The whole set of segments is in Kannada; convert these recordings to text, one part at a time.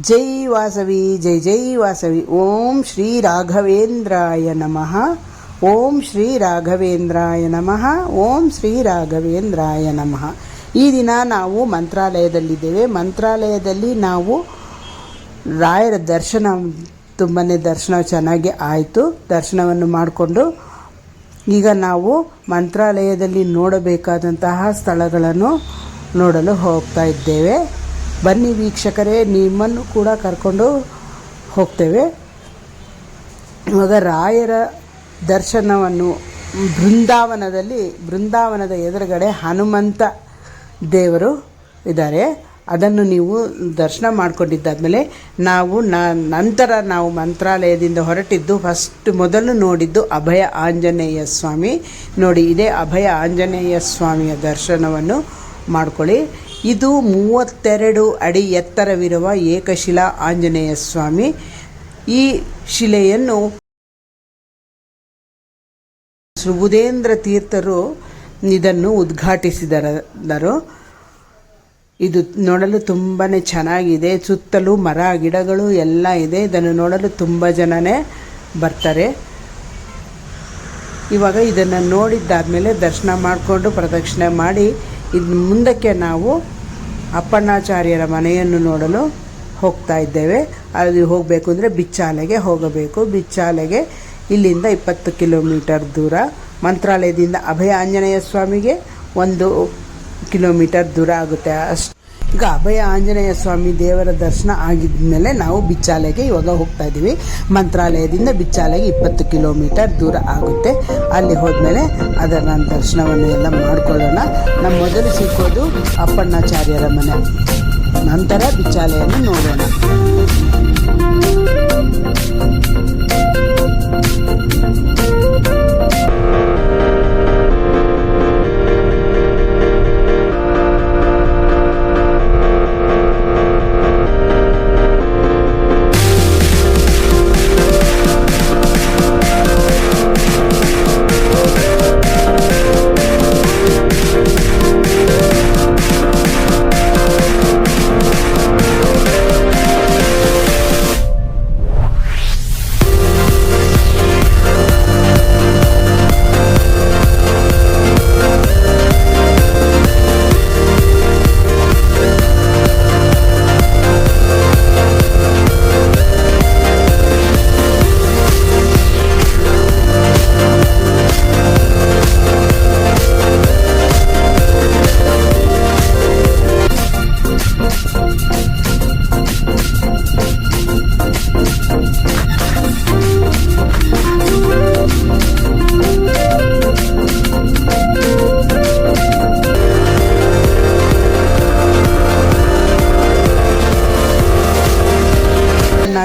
ಜೈ ವಾಸವಿ, ಜೈ ಜೈ ವಾಸವಿ. ಓಂ ಶ್ರೀ ರಾಘವೇಂದ್ರಾಯ ನಮಃ. ಓಂ ಶ್ರೀ ರಾಘವೇಂದ್ರಾಯ ನಮಃ. ಓಂ ಶ್ರೀ ರಾಘವೇಂದ್ರಾಯ ನಮಃ. ಈ ದಿನ ನಾವು ಮಂತ್ರಾಲಯದಲ್ಲಿದ್ದೇವೆ. ಮಂತ್ರಾಲಯದಲ್ಲಿ ನಾವು ರಾಯರ ದರ್ಶನ ತುಂಬಾ ದರ್ಶನ ಚೆನ್ನಾಗಿ ಆಯಿತು. ದರ್ಶನವನ್ನು ಮಾಡಿಕೊಂಡು ಈಗ ನಾವು ಮಂತ್ರಾಲಯದಲ್ಲಿ ನೋಡಬೇಕಾದಂತಹ ಸ್ಥಳಗಳನ್ನು ನೋಡಲು ಹೋಗ್ತಾ ಇದ್ದೇವೆ. ಬನ್ನಿ ವೀಕ್ಷಕರೇ, ನಿಮ್ಮನ್ನು ಕೂಡ ಕರ್ಕೊಂಡು ಹೋಗ್ತೇವೆ. ಇವಾಗ ರಾಯರ ದರ್ಶನವನ್ನು ಬೃಂದಾವನದಲ್ಲಿ, ಬೃಂದಾವನದ ಎದುರುಗಡೆ ಹನುಮಂತ ದೇವರು ಇದ್ದಾರೆ. ಅದನ್ನು ನೀವು ದರ್ಶನ ಮಾಡಿಕೊಂಡಿದ್ದಾದಮೇಲೆ ನಾವು ನಂತರ ನಾವು ಮಂತ್ರಾಲಯದಿಂದ ಹೊರಟಿದ್ದು ಫಸ್ಟ್ ಮೊದಲು ನೋಡಿದ್ದು ಅಭಯ ಆಂಜನೇಯ ಸ್ವಾಮಿ. ನೋಡಿ, ಇದೇ ಅಭಯ ಆಂಜನೇಯ ಸ್ವಾಮಿಯ ದರ್ಶನವನ್ನು ಮಾಡ್ಕೊಳ್ಳಿ. ಇದು ಮೂವತ್ತೆರಡು ಅಡಿ ಎತ್ತರವಿರುವ ಏಕಶಿಲಾ ಆಂಜನೇಯ ಸ್ವಾಮಿ. ಈ ಶಿಲೆಯನ್ನು ಸುಬುಧೇಂದ್ರ ತೀರ್ಥರು ಇದನ್ನು ಉದ್ಘಾಟಿಸಿದರು. ಇದು ನೋಡಲು ತುಂಬಾ ಚೆನ್ನಾಗಿದೆ. ಸುತ್ತಲೂ ಮರ, ಗಿಡಗಳು ಎಲ್ಲ ಇದೆ. ಇದನ್ನು ನೋಡಲು ತುಂಬ ಜನನೇ ಬರ್ತಾರೆ. ಇವಾಗ ಇದನ್ನು ನೋಡಿದ್ದಾದಮೇಲೆ ದರ್ಶನ ಮಾಡಿಕೊಂಡು ಪ್ರದಕ್ಷಿಣೆ ಮಾಡಿ ಇದು ಮುಂದಕ್ಕೆ ನಾವು ಅಪ್ಪಣ್ಣಾಚಾರ್ಯರ ಮನೆಯನ್ನು ನೋಡಲು ಹೋಗ್ತಾ ಇದ್ದೇವೆ. ಅಲ್ಲಿ ಹೋಗಬೇಕು ಅಂದರೆ ಬಿಚ್ಚಾಲೆಗೆ ಹೋಗಬೇಕು. ಬಿಚ್ಚಾಲೆಗೆ ಇಲ್ಲಿಂದ ಇಪ್ಪತ್ತು ಕಿಲೋಮೀಟರ್ ದೂರ. ಮಂತ್ರಾಲಯದಿಂದ ಅಭಯ ಆಂಜನೇಯ ಸ್ವಾಮಿಗೆ ಒಂದು ಕಿಲೋಮೀಟರ್ ದೂರ ಆಗುತ್ತೆ. ಅಷ್ಟು ಈಗ ಅಭಯ ಆಂಜನೇಯ ಸ್ವಾಮಿ ದೇವರ ದರ್ಶನ ಆಗಿದ್ಮೇಲೆ ನಾವು ಬಿಚ್ಚಾಲೆಗೆ ಇವಾಗ ಹೋಗ್ತಾ ಇದ್ದೀವಿ. ಮಂತ್ರಾಲಯದಿಂದ ಬಿಚ್ಚಾಲೆಗೆ ಇಪ್ಪತ್ತು ಕಿಲೋಮೀಟರ್ ದೂರ ಆಗುತ್ತೆ. ಅಲ್ಲಿ ಹೋದ್ಮೇಲೆ ಅದರ ದರ್ಶನವನ್ನು ಎಲ್ಲ ಮಾಡಿಕೊಳ್ಳೋಣ. ನಮ್ಮ ಮೊದಲು ಸಿಕ್ಕೋದು ಅಪ್ಪಣ್ಣಾಚಾರ್ಯರ ಮನೆ. ನಂತರ ಬಿಚ್ಚಾಲೆಯನ್ನು ನೋಡೋಣ.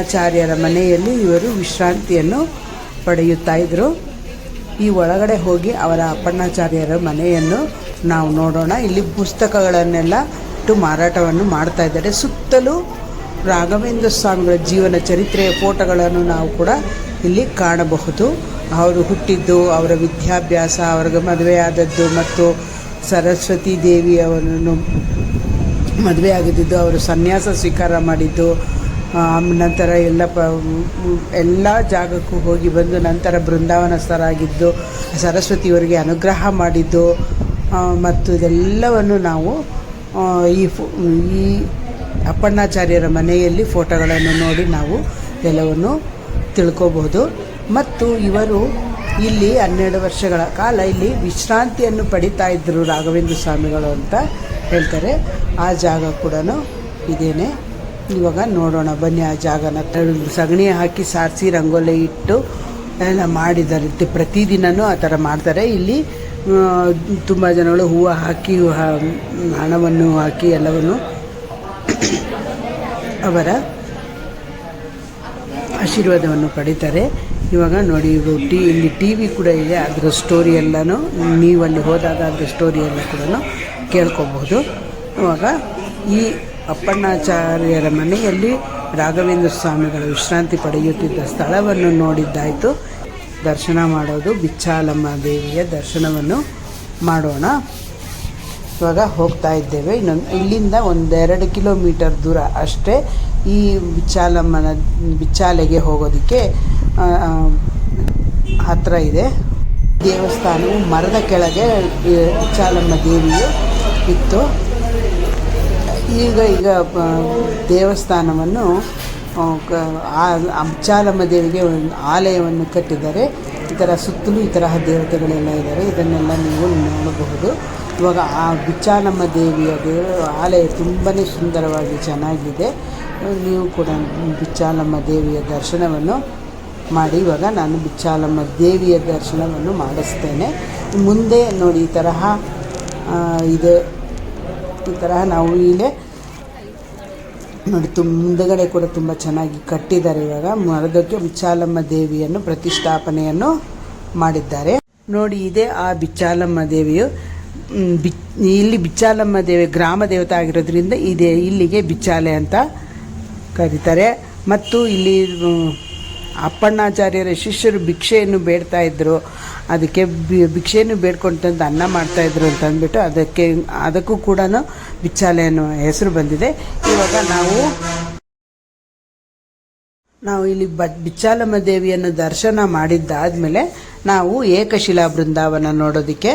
ಆಚಾರ್ಯರ ಮನೆಯಲ್ಲಿ ಇವರು ವಿಶ್ರಾಂತಿಯನ್ನು ಪಡೆಯುತ್ತಾ ಇದ್ದರು ಈ ಒಳಗಡೆ ಹೋಗಿ ಅವರ ಅಪ್ಪಣ್ಣಾಚಾರ್ಯರ ಮನೆಯನ್ನು ನಾವು ನೋಡೋಣ. ಇಲ್ಲಿ ಪುಸ್ತಕಗಳನ್ನೆಲ್ಲ ಇಟ್ಟು ಮಾರಾಟವನ್ನು ಮಾಡ್ತಾ ಇದ್ದಾರೆ. ಸುತ್ತಲೂ ರಾಘವೇಂದ್ರ ಸ್ವಾಮಿಗಳ ಜೀವನ ಚರಿತ್ರೆಯ ಫೋಟೋಗಳನ್ನು ನಾವು ಕೂಡ ಇಲ್ಲಿ ಕಾಣಬಹುದು. ಅವರು ಹುಟ್ಟಿದ್ದು, ಅವರ ವಿದ್ಯಾಭ್ಯಾಸ, ಅವ್ರಿಗೆ ಮದುವೆಯಾದದ್ದು ಮತ್ತು ಸರಸ್ವತಿ ದೇವಿಯವರನ್ನು ಮದುವೆ ಆಗಿದ್ದು ಅವರು ಸನ್ಯಾಸ ಸ್ವೀಕಾರ ಮಾಡಿದ್ದು ನಂತರ ಎಲ್ಲ ಪ ಎಲ್ಲ ಜಾಗಕ್ಕೂ ಹೋಗಿ ಬಂದು ನಂತರ ಬೃಂದಾವನಸ್ಥರಾಗಿದ್ದು, ಸರಸ್ವತಿಯವರಿಗೆ ಅನುಗ್ರಹ ಮಾಡಿದ್ದು ಮತ್ತು ಇದೆಲ್ಲವನ್ನು ನಾವು ಈ ಈ ಅಪ್ಪಣ್ಣಾಚಾರ್ಯರ ಮನೆಯಲ್ಲಿ ಫೋಟೋಗಳನ್ನು ನೋಡಿ ನಾವು ಎಲ್ಲವನ್ನು ತಿಳ್ಕೋಬಹುದು ಮತ್ತು ಇವರು ಇಲ್ಲಿ ಹನ್ನೆರಡು ವರ್ಷಗಳ ಕಾಲ ಇಲ್ಲಿ ವಿಶ್ರಾಂತಿಯನ್ನು ಪಡಿತಾ ಇದ್ದರು ರಾಘವೇಂದ್ರ ಸ್ವಾಮಿಗಳು ಅಂತ ಹೇಳ್ತಾರೆ. ಆ ಜಾಗ ಕೂಡ ಇದೇನೆ. ಇವಾಗ ನೋಡೋಣ. ಬನ್ನಿ ಆ ಜಾಗನ. ಸಗಣಿ ಹಾಕಿ ಸಾರಿಸಿ ರಂಗೋಲಿ ಇಟ್ಟು ಎಲ್ಲ ಮಾಡಿದ್ದಾರೆ. ಪ್ರತಿದಿನವೂ ಆ ಥರ ಮಾಡ್ತಾರೆ. ಇಲ್ಲಿ ತುಂಬ ಜನಗಳು ಹೂವು ಹಾಕಿ ಹಣವನ್ನು ಹಾಕಿ ಎಲ್ಲವನ್ನು ಅವರ ಆಶೀರ್ವಾದವನ್ನು ಪಡಿತಾರೆ. ಇವಾಗ ನೋಡಿ ಟಿ, ಇಲ್ಲಿ ಟಿ ವಿ ಕೂಡ ಇದೆ. ಅದರ ಸ್ಟೋರಿ ಎಲ್ಲನೂ ನೀವು ಅಲ್ಲಿ ಹೋದಾಗ ಅದರ ಸ್ಟೋರಿ ಎಲ್ಲ ಕೂಡ ಕೇಳ್ಕೊಬಹುದು ಇವಾಗ ಈ ಅಪ್ಪಣ್ಣಾಚಾರ್ಯರ ಮನೆಯಲ್ಲಿ ರಾಘವೇಂದ್ರ ಸ್ವಾಮಿಗಳು ವಿಶ್ರಾಂತಿ ಪಡೆಯುತ್ತಿದ್ದ ಸ್ಥಳವನ್ನು ನೋಡಿದ್ದಾಯಿತು. ದರ್ಶನ ಮಾಡೋದು ಬಿಚ್ಚಾಲಮ್ಮ ದೇವಿಯ ದರ್ಶನವನ್ನು ಮಾಡೋಣ. ಇವಾಗ ಹೋಗ್ತಾ ಇದ್ದೇವೆ. ಇನ್ನೊಂದು ಇಲ್ಲಿಂದ ಒಂದೆರಡು ಕಿಲೋಮೀಟರ್ ದೂರ ಅಷ್ಟೇ ಈ ಬಿಚ್ಚಾಲಮ್ಮನ, ಬಿಚ್ಚಾಲೆಗೆ ಹೋಗೋದಕ್ಕೆ ಹತ್ತಿರ ಇದೆ. ದೇವಸ್ಥಾನವು ಮರದ ಕೆಳಗೆ ಬಿಚ್ಚಾಲಮ್ಮ ದೇವಿಯು ಇತ್ತು. ಈಗ ಈಗ ದೇವಸ್ಥಾನವನ್ನು ಅಂಚಾಲಮ್ಮ ದೇವಿಗೆ ಒಂದು ಆಲಯವನ್ನು ಕಟ್ಟಿದ್ದಾರೆ. ಈ ಥರ ಸುತ್ತಲೂ ಈ ತರಹ ದೇವತೆಗಳೆಲ್ಲ ಇದ್ದಾರೆ. ಇದನ್ನೆಲ್ಲ ನೀವು ನೋಡಬಹುದು. ಇವಾಗ ಆ ಬಿಚ್ಚಾಲಮ್ಮ ದೇವಿಯ ದೇವ, ಆಲಯ ತುಂಬಾ ಸುಂದರವಾಗಿ ಚೆನ್ನಾಗಿದೆ. ನೀವು ಕೂಡ ಬಿಚ್ಚಾಲಮ್ಮ ದೇವಿಯ ದರ್ಶನವನ್ನು ಮಾಡಿ. ಇವಾಗ ನಾನು ಬಿಚ್ಚಾಲಮ್ಮ ದೇವಿಯ ದರ್ಶನವನ್ನು ಮಾಡಿಸ್ತೇನೆ. ಮುಂದೆ ನೋಡಿ, ಈ ತರಹ ಇದೆ. ಈ ಥರ ನಾವು ಇಲ್ಲೇ ನೋಡಿ ಮುಂದಗಡೆ ಕೂಡ ತುಂಬ ಚೆನ್ನಾಗಿ ಕಟ್ಟಿದ್ದಾರೆ ಇವಾಗ. ಮರದಕ್ಕೆ ಬಿಚ್ಚಾಲಮ್ಮ ದೇವಿಯನ್ನು ಪ್ರತಿಷ್ಠಾಪನೆಯನ್ನು ಮಾಡಿದ್ದಾರೆ. ನೋಡಿ ಇದೆ ಆ ಬಿಚ್ಚಾಲಮ್ಮ ದೇವಿಯು. ಬಿ, ಇಲ್ಲಿ ಬಿಚ್ಚಾಲಮ್ಮ ದೇವಿ ಗ್ರಾಮ ದೇವತೆ ಆಗಿರೋದ್ರಿಂದ ಇದೆ ಇಲ್ಲಿಗೆ ಬಿಚ್ಚಾಲೆ ಅಂತ ಕರೀತಾರೆ. ಮತ್ತು ಇಲ್ಲಿ ಅಪ್ಪಣ್ಣಾಚಾರ್ಯರ ಶಿಷ್ಯರು ಭಿಕ್ಷೆಯನ್ನು ಬೇಡ್ತಾ ಇದ್ದರು ಅದಕ್ಕೆ ಭಿಕ್ಷೆಯನ್ನು ಭಿಕ್ಷೆಯನ್ನು ಬೇಡ್ಕೊಂತಂದು ಅನ್ನ ಮಾಡ್ತಾ ಇದ್ರು ಅಂತ ಅಂದ್ಬಿಟ್ಟು ಅದಕ್ಕೆ, ಅದಕ್ಕೂ ಕೂಡ ಬಿಚ್ಚಾಲೆ ಅನ್ನೋ ಹೆಸರು ಬಂದಿದೆ. ಇವಾಗ ನಾವು ನಾವು ಇಲ್ಲಿ ಬ ಬಿಚ್ಚಾಲಮ್ಮ ದೇವಿಯನ್ನು ದರ್ಶನ ಮಾಡಿದ್ದಾದ್ಮೇಲೆ ನಾವು ಏಕಶಿಲಾ ಬೃಂದಾವನ ನೋಡೋದಕ್ಕೆ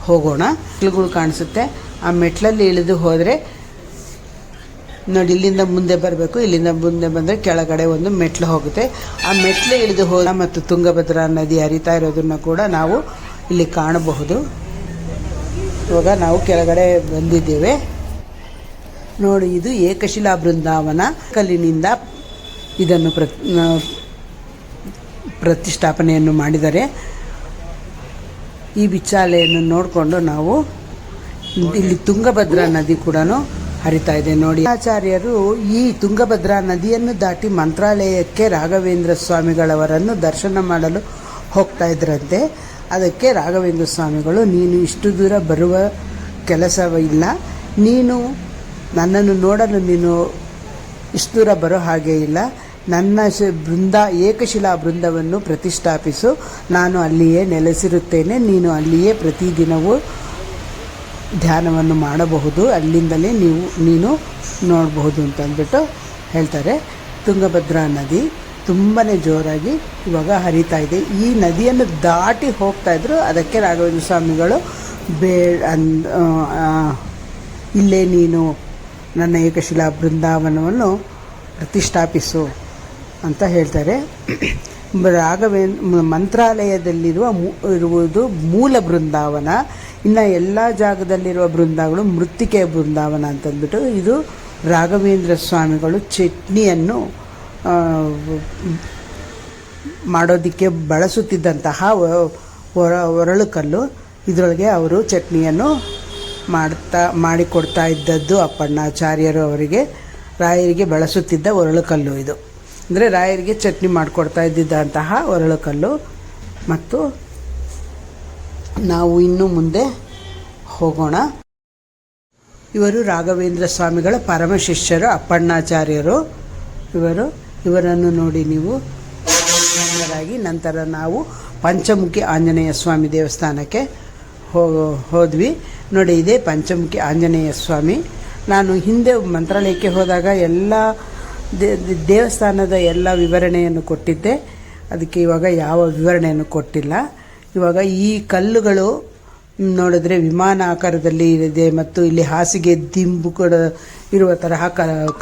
ಹೋಗೋಣ. ಮೆಟ್ಲುಗಳು ಕಾಣಿಸುತ್ತೆ. ಆ ಮೆಟ್ಲಲ್ಲಿ ಇಳಿದು ಹೋದರೆ ನೋಡಿ, ಇಲ್ಲಿಂದ ಮುಂದೆ ಬರಬೇಕು. ಇಲ್ಲಿಂದ ಮುಂದೆ ಬಂದರೆ ಕೆಳಗಡೆ ಒಂದು ಮೆಟ್ಲು ಹೋಗುತ್ತೆ. ಆ ಮೆಟ್ಲು ಇಳಿದು ಹೋದ ಮತ್ತು ತುಂಗಭದ್ರಾ ನದಿ ಹರಿತಾ ಇರೋದನ್ನು ಕೂಡ ನಾವು ಇಲ್ಲಿ ಕಾಣಬಹುದು. ಇವಾಗ ನಾವು ಕೆಳಗಡೆ ಬಂದಿದ್ದೇವೆ. ನೋಡಿ, ಇದು ಏಕಶಿಲಾ ಬೃಂದಾವನ ಕಲ್ಲಿನಿಂದ ಇದನ್ನು ಪ್ರ ಪ್ರತಿಷ್ಠಾಪನೆಯನ್ನು ಮಾಡಿದರೆ ಈ ಬಿಚ್ಚಾಲೆಯನ್ನು ನೋಡಿಕೊಂಡು ನಾವು ಇಲ್ಲಿ ತುಂಗಭದ್ರಾ ನದಿ ಕೂಡ ಹರಿತಾ ಇದೆ ನೋಡಿ. ಆಚಾರ್ಯರು ಈ ತುಂಗಭದ್ರಾ ನದಿಯನ್ನು ದಾಟಿ ಮಂತ್ರಾಲಯಕ್ಕೆ ರಾಘವೇಂದ್ರ ಸ್ವಾಮಿಗಳವರನ್ನು ದರ್ಶನ ಮಾಡಲು ಹೋಗ್ತಾ ಇದ್ರಂತೆ. ಅದಕ್ಕೆ ರಾಘವೇಂದ್ರ ಸ್ವಾಮಿಗಳು, ನೀನು ಇಷ್ಟು ದೂರ ಬರುವ ಕೆಲಸವಿಲ್ಲ ನೀನು ನನ್ನನ್ನು ನೋಡಲು ನೀನು ಇಷ್ಟು ದೂರ ಬರೋ ಹಾಗೆ ಇಲ್ಲ. ನನ್ನ ಬೃಂದ, ಏಕಶಿಲಾ ಬೃಂದವನ್ನು ಪ್ರತಿಷ್ಠಾಪಿಸು. ನಾನು ಅಲ್ಲಿಯೇ ನೆಲೆಸಿರುತ್ತೇನೆ. ನೀನು ಅಲ್ಲಿಯೇ ಪ್ರತಿದಿನವೂ ಧ್ಯಾನವನ್ನು ಮಾಡಬಹುದು. ಅಲ್ಲಿಂದಲೇ ನೀವು, ನೀನು ನೋಡಬಹುದು ಅಂತ ಅಂದ್ಬಿಟ್ಟು ಹೇಳ್ತಾರೆ. ತುಂಗಭದ್ರಾ ನದಿ ತುಂಬಾ ಜೋರಾಗಿ ಇವಾಗ ಹರಿತಾ ಇದೆ. ಈ ನದಿಯನ್ನು ದಾಟಿ ಹೋಗ್ತಾ ಇದ್ರು ಅದಕ್ಕೆ ರಾಘವೇಂದ್ರ ಸ್ವಾಮಿಗಳು ಬೇ ಇಲ್ಲೇ ನೀನು ನನ್ನ ಏಕಶಿಲಾ ಬೃಂದಾವನವನ್ನು ಪ್ರತಿಷ್ಠಾಪಿಸು ಅಂತ ಹೇಳ್ತಾರೆ. ರಾಘವೇಂದ್ರ ಮಂತ್ರಾಲಯದಲ್ಲಿರುವ ಇರುವುದು ಮೂಲ ಬೃಂದಾವನ. ಇನ್ನು ಎಲ್ಲ ಜಾಗದಲ್ಲಿರುವ ಬೃಂದಾಗಳು ಮೃತ್ತಿಕೆಯ ಬೃಂದಾವನ ಅಂತಂದ್ಬಿಟ್ಟು ಇದು ರಾಘವೇಂದ್ರ ಸ್ವಾಮಿಗಳು ಚಟ್ನಿಯನ್ನು ಮಾಡೋದಕ್ಕೆ ಬಳಸುತ್ತಿದ್ದಂತಹ ಒರಳು ಕಲ್ಲು ಇದರೊಳಗೆ ಅವರು ಚಟ್ನಿಯನ್ನು ಮಾಡ್ತಾ, ಮಾಡಿಕೊಡ್ತಾ ಇದ್ದದ್ದು ಅಪ್ಪಣ್ಣಾಚಾರ್ಯರು ಅವರಿಗೆ, ರಾಯರಿಗೆ ಬಳಸುತ್ತಿದ್ದ ಒರಳು ಕಲ್ಲು ಇದು. ಅಂದರೆ ರಾಯರಿಗೆ ಚಟ್ನಿ ಮಾಡಿಕೊಡ್ತಾ ಇದ್ದಿದ್ದಂತಹ ಒರಳುಕಲ್ಲು. ಮತ್ತು ನಾವು ಇನ್ನು ಮುಂದೆ ಹೋಗೋಣ. ಇವರು ರಾಘವೇಂದ್ರ ಸ್ವಾಮಿಗಳ ಪರಮ ಶಿಷ್ಯರು, ಅಪ್ಪಣ್ಣಾಚಾರ್ಯರು. ಇವರು, ಇವರನ್ನು ನೋಡಿ ನೀವು ನಂತರ ನಾವು ಪಂಚಮುಖಿ ಆಂಜನೇಯ ಸ್ವಾಮಿ ದೇವಸ್ಥಾನಕ್ಕೆ ಹೋದ್ವಿ. ನೋಡಿ, ಇದೇ ಪಂಚಮುಖಿ ಆಂಜನೇಯ ಸ್ವಾಮಿ. ನಾನು ಹಿಂದೆ ಮಂತ್ರಾಲಯಕ್ಕೆ ಹೋದಾಗ ಎಲ್ಲ ದೇವಸ್ಥಾನದ ಎಲ್ಲ ವಿವರಣೆಯನ್ನು ಕೊಟ್ಟಿದ್ದೆ. ಅದಕ್ಕೆ ಇವಾಗ ಯಾವ ವಿವರಣೆಯನ್ನು ಕೊಟ್ಟಿಲ್ಲ. ಇವಾಗ ಈ ಕಲ್ಲುಗಳು ನೋಡಿದ್ರೆ ವಿಮಾನ ಆಕಾರದಲ್ಲಿ ಇದೆ ಮತ್ತು ಇಲ್ಲಿ ಹಾಸಿಗೆ ದಿಂಬು ಕೂಡ ಇರುವ ತರಹ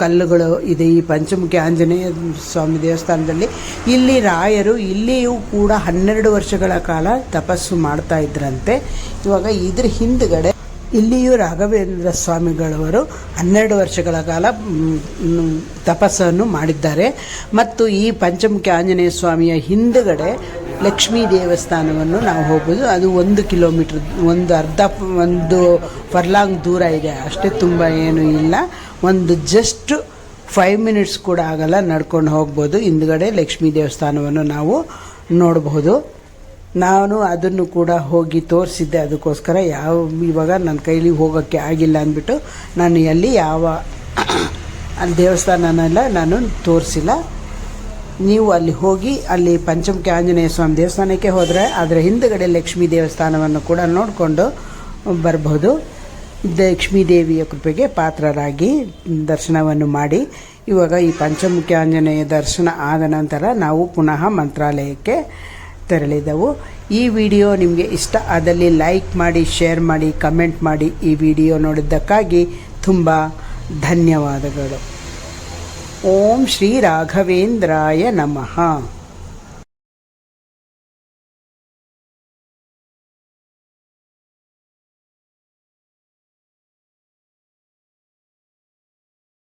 ಕಲ್ಲುಗಳು ಇದೆ. ಈ ಪಂಚಮುಖಿ ಆಂಜನೇಯ ಸ್ವಾಮಿ ದೇವಸ್ಥಾನದಲ್ಲಿ ಇಲ್ಲಿ ರಾಯರು ಇಲ್ಲಿಯೂ ಕೂಡ ಹನ್ನೆರಡು ವರ್ಷಗಳ ಕಾಲ ತಪಸ್ಸು ಮಾಡ್ತಾ ಇದ್ರಂತೆ. ಇವಾಗ ಇದ್ರ ಹಿಂದ್ಗಡೆ ಇಲ್ಲಿಯೂ ರಾಘವೇಂದ್ರ ಸ್ವಾಮಿಗಳವರು ಹನ್ನೆರಡು ವರ್ಷಗಳ ಕಾಲ ತಪಸ್ಸನ್ನು ಮಾಡಿದ್ದಾರೆ. ಮತ್ತು ಈ ಪಂಚಮುಖಿ ಆಂಜನೇಯ ಸ್ವಾಮಿಯ ಹಿಂದುಗಡೆ ಲಕ್ಷ್ಮೀ ದೇವಸ್ಥಾನವನ್ನು ನಾವು ಹೋಗ್ಬೋದು. ಅದು ಒಂದು ಕಿಲೋಮೀಟ್ರ್, ಒಂದು ಅರ್ಧ, ಒಂದು ಫರ್ಲಾಂಗ್ ದೂರ ಇದೆ. ಅಷ್ಟೇ ತುಂಬ ಏನೂ ಇಲ್ಲ. ಒಂದು ಜಸ್ಟ್ ಫೈವ್ ಮಿನಿಟ್ಸ್ ಕೂಡ ಆಗಲ್ಲ, ನಡ್ಕೊಂಡು ಹೋಗ್ಬೋದು. ಹಿಂದುಗಡೆ ಲಕ್ಷ್ಮೀ ದೇವಸ್ಥಾನವನ್ನು ನಾವು ನೋಡಬಹುದು ನಾನು ಅದನ್ನು ಕೂಡ ಹೋಗಿ ತೋರಿಸಿದ್ದೆ. ಅದಕ್ಕೋಸ್ಕರ ಯಾವ, ಇವಾಗ ನನ್ನ ಕೈಲಿ ಹೋಗೋಕ್ಕೆ ಆಗಿಲ್ಲ ಅಂದ್ಬಿಟ್ಟು ನಾನು ಎಲ್ಲಿ ಯಾವ ಅಲ್ಲಿ ದೇವಸ್ಥಾನನೆಲ್ಲ, ನಾನು ತೋರಿಸಿಲ್ಲ. ನೀವು ಅಲ್ಲಿ ಹೋಗಿ, ಅಲ್ಲಿ ಪಂಚಮುಖಿ ಆಂಜನೇಯ ಸ್ವಾಮಿ ದೇವಸ್ಥಾನಕ್ಕೆ ಹೋದರೆ ಅದರ ಹಿಂದುಗಡೆ ಲಕ್ಷ್ಮೀ ದೇವಸ್ಥಾನವನ್ನು ಕೂಡ ನೋಡಿಕೊಂಡು ಬರಬಹುದು ಲಕ್ಷ್ಮೀ ದೇವಿಯ ಕೃಪೆಗೆ ಪಾತ್ರರಾಗಿ ದರ್ಶನವನ್ನು ಮಾಡಿ. ಇವಾಗ ಈ ಪಂಚಮುಖಿ ಆಂಜನೇಯ ದರ್ಶನ ಆದ ನಂತರ ನಾವು ಪುನಃ ಮಂತ್ರಾಲಯಕ್ಕೆ ತೆರಳಿದೆವು. ಈ ವಿಡಿಯೋ ನಿಮಗೆ ಇಷ್ಟ ಆದಲ್ಲಿ ಲೈಕ್ ಮಾಡಿ, ಶೇರ್ ಮಾಡಿ, ಕಮೆಂಟ್ ಮಾಡಿ ಈ ವಿಡಿಯೋ ನೋಡಿದ್ದಕ್ಕಾಗಿ ತುಂಬ ಧನ್ಯವಾದಗಳು. ಓಂ ಶ್ರೀ ರಾಘವೇಂದ್ರಾಯ ನಮಃ.